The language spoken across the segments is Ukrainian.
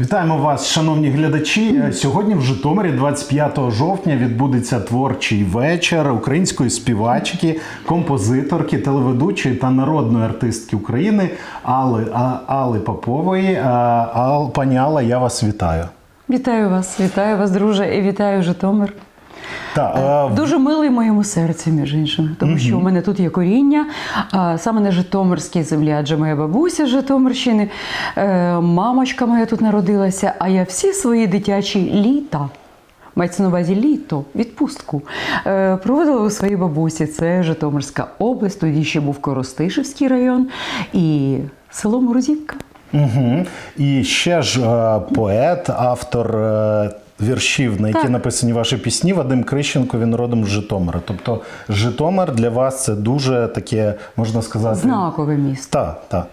Вітаємо вас, шановні глядачі. Сьогодні в Житомирі, 25 жовтня, відбудеться творчий вечір української співачки, композиторки, телеведучої та народної артистки України Алли, А- Алли Попової. А, Ал, пані Алла, я вас вітаю. Вітаю вас, вітаю вас, друже, і вітаю Житомир. Та, е, Дуже милий моєму серці, між іншим, тому що у мене тут є коріння, а, саме на Житомирській землі, адже моя бабуся з Житомирщини, е, мамочка моя тут народилася, а я всі свої дитячі літа. Мається на увазі літо, відпустку. Е, проводила у своїй бабусі. Це Житомирська область, тоді ще був Коростишівський район і село Морозівка. Угу. І ще ж е, поет, автор е, віршів, на які Так. написані ваші пісні, Вадим Крищенко, він родом з Житомира. Тобто Житомир для вас це дуже таке, можна сказати, Знакове місто. Так, так.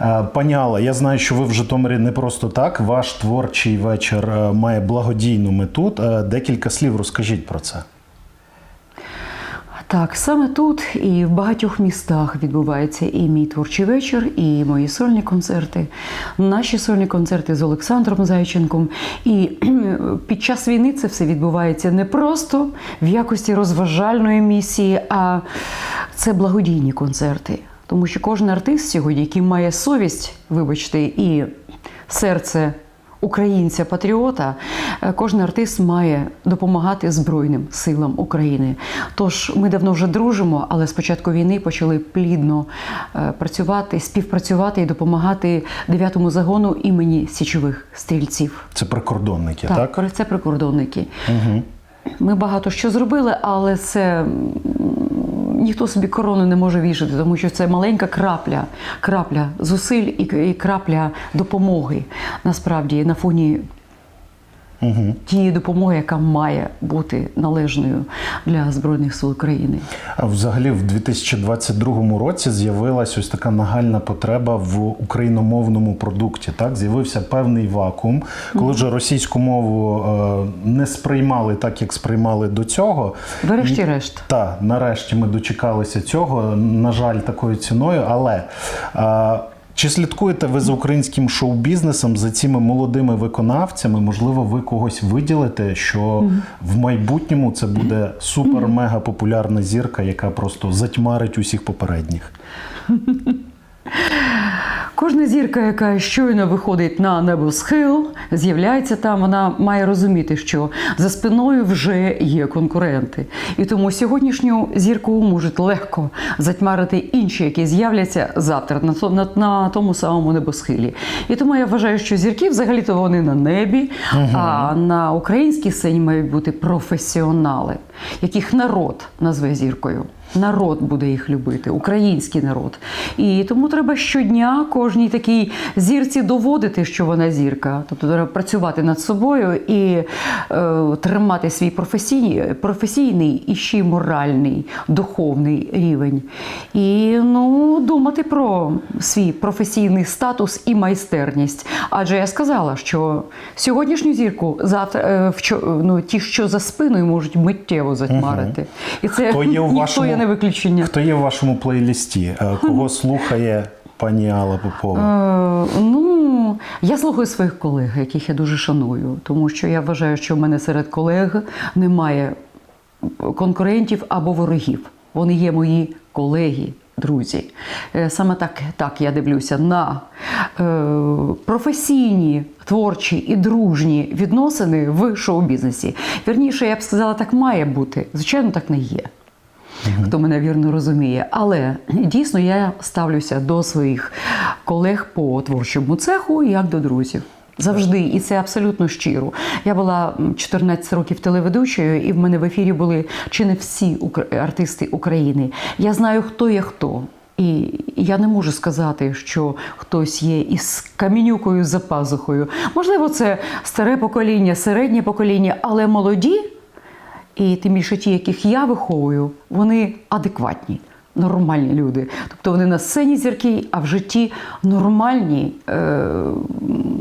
Е, Пані Алла, я знаю, що ви в Житомирі не просто так. Ваш творчий вечір е, має благодійну мету. Е, Декілька слів розкажіть про це. Так, саме тут і в багатьох містах відбувається і мій творчий вечір, і мої сольні концерти, наші сольні концерти з Олександром Зайченком. І під час війни це все відбувається не просто в якості розважальної місії, а це благодійні концерти. Тому що кожен артист сьогодні, який має совість, вибачте, і серце українця-патріота, е, кожен артист має допомагати Збройним силам України. Тож ми давно вже дружимо, але з початку війни почали плідно е, працювати, співпрацювати і допомагати 9-му загону імені січових стрільців. Це прикордонники, так? Так, це прикордонники. Ми багато що зробили, але це ніхто собі корону не може вішати, тому що це маленька крапля, крапля зусиль і, крапля допомоги. Насправді на фоні Угу. тієї допомоги, яка має бути належною для Збройних сил України. А взагалі в 2022 році з'явилась ось така нагальна потреба в україномовному продукті. Так, з'явився певний вакуум, коли вже російську мову е, не сприймали так, як сприймали до цього. Врешті-решт. Так, нарешті ми дочекалися цього. На жаль, такою ціною. Але а, чи слідкуєте ви за українським шоу-бізнесом, за цими молодими виконавцями? Можливо, ви когось виділите, що в майбутньому це буде супер-мега популярна зірка, яка просто затьмарить усіх попередніх. Кожна зірка, яка щойно виходить на небосхил, з'являється там, вона має розуміти, що за спиною вже є конкуренти. І тому сьогоднішню зірку можуть легко затьмарити інші, які з'являться завтра на, на, на тому самому небосхилі. І тому я вважаю, що зірки взагалі-то вони на небі, а на українській сцені мають бути професіонали, яких народ назве зіркою. Народ буде їх любити, український народ. І тому треба щодня кожній такій зірці доводити, що вона зірка. Тобто треба працювати над собою і е, тримати свій професійний, професійний і ще й моральний, духовний рівень. І ну, думати про свій професійний статус і майстерність. Адже я сказала, що сьогоднішню зірку завтра е, ну, ті, що за спиною, можуть миттєво затьмарити. І це Хто є у вашому- не виключення. Хто є в вашому плейлісті? Е, Кого слухає пані Алла Попова? Е, ну, я слухаю своїх колег, яких я дуже шаную, тому що я вважаю, що в мене серед колег немає конкурентів або ворогів. Вони є мої колеги. Друзі, Е, саме так, так я дивлюся на е, професійні, творчі і дружні відносини в шоу-бізнесі. Вірніше, я б сказала, так має бути. Звичайно, так не є хто мене вірно розуміє. Але дійсно я ставлюся до своїх колег по творчому цеху як до друзів. Завжди, і це абсолютно щиро. Я була 14 років телеведучою, і в мене в ефірі були чи не всі артисти України. Я знаю, хто є хто. І я не можу сказати, що хтось є із камінюкою за пазухою. Можливо, це старе покоління, середнє покоління, але молоді і тим більше ті, яких я виховую, вони адекватні. Нормальні люди. Тобто вони на сцені зірки, а в житті нормальні, е,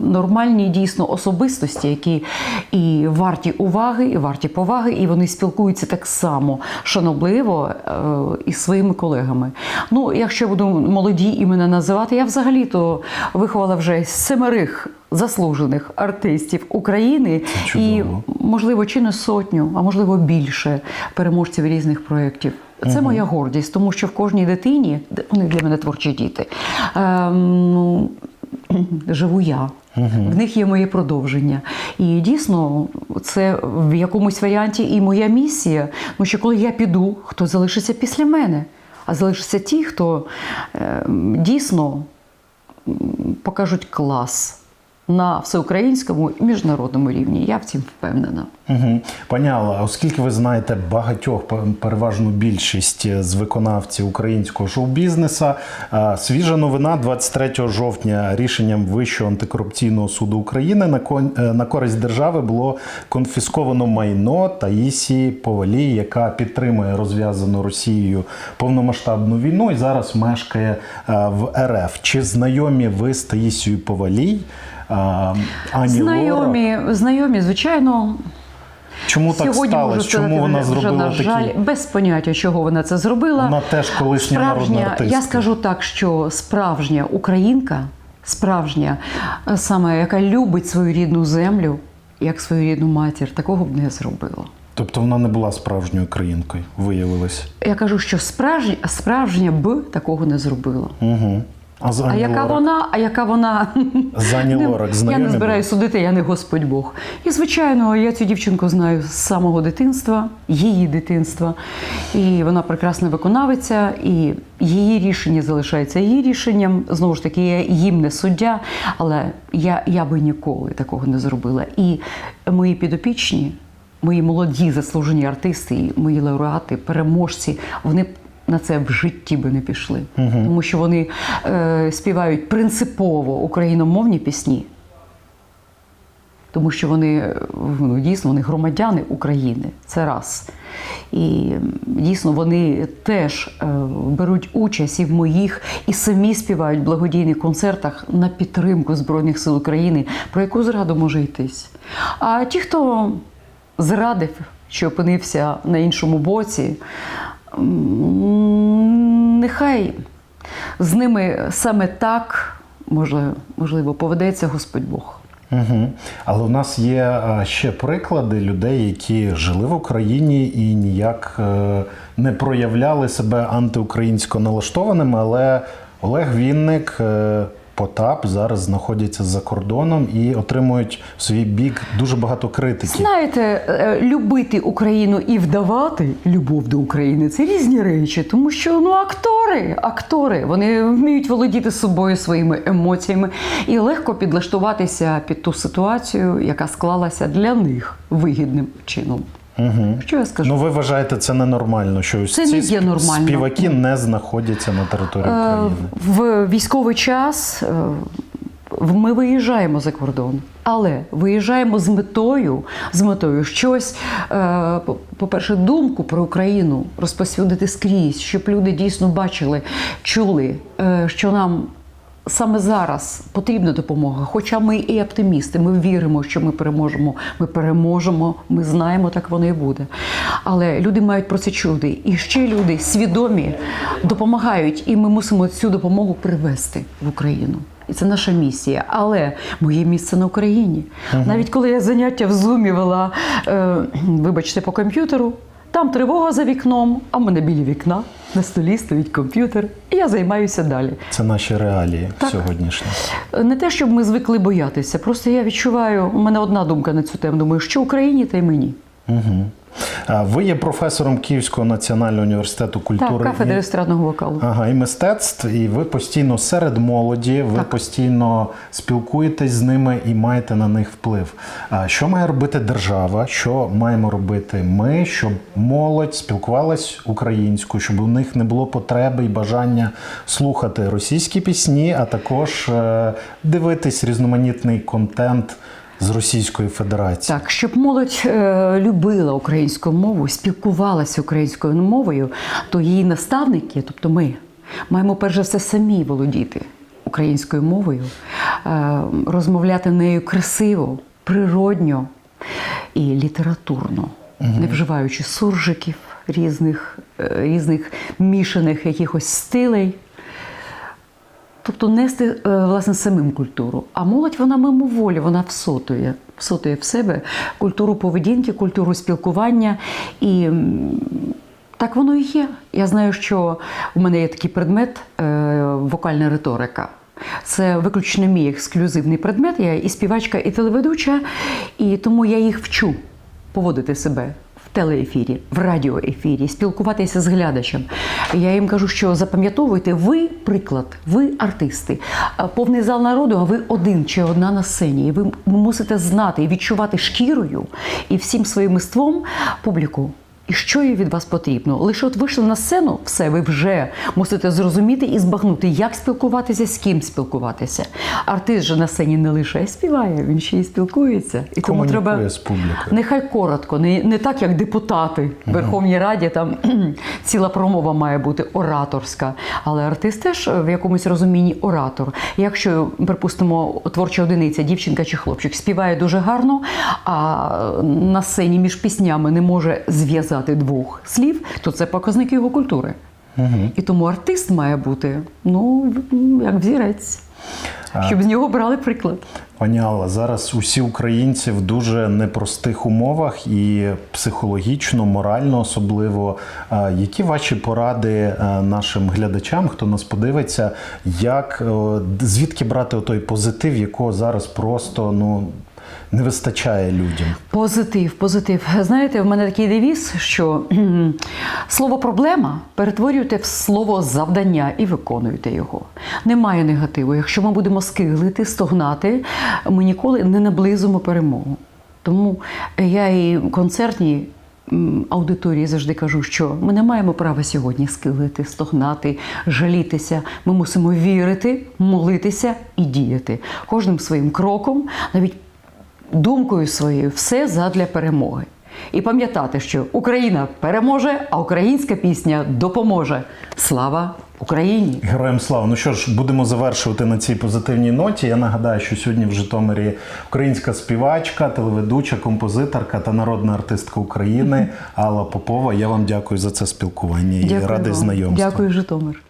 нормальні дійсно особистості, які і варті уваги, і варті поваги, і вони спілкуються так само шанобливо е, із своїми колегами. Ну, якщо я буду молоді імена називати, я взагалі-то виховала вже семерих заслужених артистів України і, можливо, чи не сотню, а можливо більше переможців різних проєктів. Це моя гордість, тому що в кожній дитині, вони для мене творчі діти, ем, ну, живу я. В них є моє продовження. І дійсно, це в якомусь варіанті і моя місія. Тому що коли я піду, хто залишиться після мене? А залишаться ті, хто ем, дійсно покажуть клас на всеукраїнському і міжнародному рівні. Я в цім впевнена. Угу. Пані оскільки ви знаєте багатьох, пе- переважну більшість з виконавців українського шоу-бізнесу, е, свіжа новина 23 жовтня рішенням Вищого антикорупційного суду України на кон- е, на користь держави було конфісковано майно Таїсії Повалій, яка підтримує розв'язану Росією повномасштабну війну і зараз мешкає е, в РФ. Чи знайомі ви з Таїсією Повалій? Ані? Знайомі, знайомі, звичайно, Чому так Сьогодні сталося? можу Чому вона вже, зробила на жаль, такі? без поняття, чого вона це зробила. Вона теж колишня народна артистка. я скажу так, що справжня українка, справжня, е, саме яка любить свою рідну землю, як свою рідну матір, такого б не зробила. Тобто вона не була справжньою українкою, виявилось. Я кажу, що справжня, справжня б такого не зробила. Угу. А, А яка Лорак? вона, а яка вона З Ані Не- я не збираю були? судити, я не Господь Бог. І звичайно, я цю дівчинку знаю з самого дитинства, її дитинства. І вона прекрасна виконавиця, і її рішення залишається її рішенням. Знову ж таки, я їм не суддя, але я, я би ніколи такого не зробила. І мої підопічні, мої молоді заслужені артисти, мої лауреати, переможці, вони. На це в житті би не пішли, тому що вони е, співають принципово україномовні пісні, тому що вони ну, дійсно вони громадяни України. Це раз. І дійсно вони теж е, беруть участь і в моїх, і самі співають в благодійних концертах на підтримку Збройних сил України, про яку зраду може йтись. А ті, хто зрадив, що опинився на іншому боці, нехай з ними саме так, можливо, поведеться Господь Бог. Угу. Але у нас є ще приклади людей, які жили в Україні і ніяк е, не проявляли себе антиукраїнсько налаштованими, але Олег Вінник. Потап зараз знаходяться за кордоном і отримують в свій бік дуже багато критики. Знаєте, е, любити Україну і вдавати любов до України це різні речі, тому що ну актори, актори, вони вміють володіти собою своїми емоціями і легко підлаштуватися під ту ситуацію, яка склалася для них вигідним чином. Угу. Що я скажу? Ну, ви вважаєте це ненормально, що ось Це ці не є нормально. співаки не знаходяться на території Е, України. В військовий час е, ми виїжджаємо за кордон, але виїжджаємо з метою, з метою щось, е, по- по-перше, думку про Україну розпосюдити скрізь, щоб люди дійсно бачили, чули, що нам. Саме зараз потрібна допомога. Хоча ми і оптимісти, ми віримо, що ми переможемо. Ми переможемо, ми знаємо, так воно і буде. Але люди мають про це чути. І ще люди свідомі допомагають, і ми мусимо цю допомогу привести в Україну. І це наша місія. Але моє місце на Україні. Навіть коли я заняття в зумі вела, е, вибачте, по комп'ютеру, там тривога за вікном, а в мене біля вікна на столі стоїть комп'ютер, і я займаюся далі. Це наші реалії Так. сьогоднішні. Не те, щоб ми звикли боятися, просто я відчуваю, у мене одна думка на цю тему. Думаю, що Україні, та й мені. Угу. Ви є професором Київського національного університету Так, культури кафедра і... естрадного вокалу. Ага, і мистецтв, і ви постійно серед молоді, ви Так. постійно спілкуєтесь з ними і маєте на них вплив. Що має робити держава? Що маємо робити ми, щоб молодь спілкувалась українською, щоб у них не було потреби і бажання слухати російські пісні, а також е, дивитись різноманітний контент з Російської Федерації. Так, щоб молодь е, любила українську мову, спілкувалася українською мовою, то її наставники, тобто ми, маємо перш за все самі володіти українською мовою, е, розмовляти нею красиво, природньо і літературно, не вживаючи суржиків різних, е, різних мішаних якихось стилей. Тобто нести е, власне самим культуру. А молодь вона мимоволі, вона всотує, всотує в себе культуру поведінки, культуру спілкування. І так воно і є. Я знаю, що у мене є такий предмет е, вокальна риторика. Це виключно мій ексклюзивний предмет. Я і співачка, і телеведуча, і тому я їх вчу поводити себе телеефірі, в радіоефірі, спілкуватися з глядачем. Я їм кажу, що запам'ятовуйте, ви приклад, ви артисти, повний зал народу, а ви один чи одна на сцені. І ви мусите знати і відчувати шкірою і всім своїм миством публіку. І що їй від вас потрібно? Лише от вийшли на сцену, все, ви вже мусите зрозуміти і збагнути, як спілкуватися, з ким спілкуватися. Артист же на сцені не лише співає, він ще й спілкується. І тому треба з публікою. Нехай коротко, не, не так, як депутати в Верховній Раді, там ціла промова має бути ораторська. Але артист теж в якомусь розумінні оратор. Якщо, припустимо, творча одиниця, дівчинка чи хлопчик співає дуже гарно, а на сцені між піснями не може зв'язати двох слів, то це показник його культури. І тому артист має бути ну, як взірець, щоб з нього брали приклад. Пані Алла, зараз усі українці в дуже непростих умовах і психологічно, морально особливо. Які ваші поради е, нашим глядачам, хто нас подивиться, як е, звідки брати той позитив, якого зараз просто ну не вистачає людям? Позитив, позитив. Знаєте, в мене такий девіз, що слово проблема перетворюйте в слово завдання і виконуйте його. Немає негативу. Якщо ми будемо скиглити, стогнати, ми ніколи не наблизимо перемогу. Тому я і концертній аудиторії завжди кажу, що ми не маємо права сьогодні скиглити, стогнати, жалітися. Ми мусимо вірити, молитися і діяти кожним своїм кроком, навіть думкою своєю все задля перемоги. І пам'ятати, що Україна переможе, а українська пісня допоможе. Слава Україні! Героям слава. Ну що ж, будемо завершувати на цій позитивній ноті. Я нагадаю, що сьогодні в Житомирі українська співачка, телеведуча, композиторка та народна артистка України Алла Попова. Я вам дякую за це спілкування і радий знайомству. Дякую, Житомир.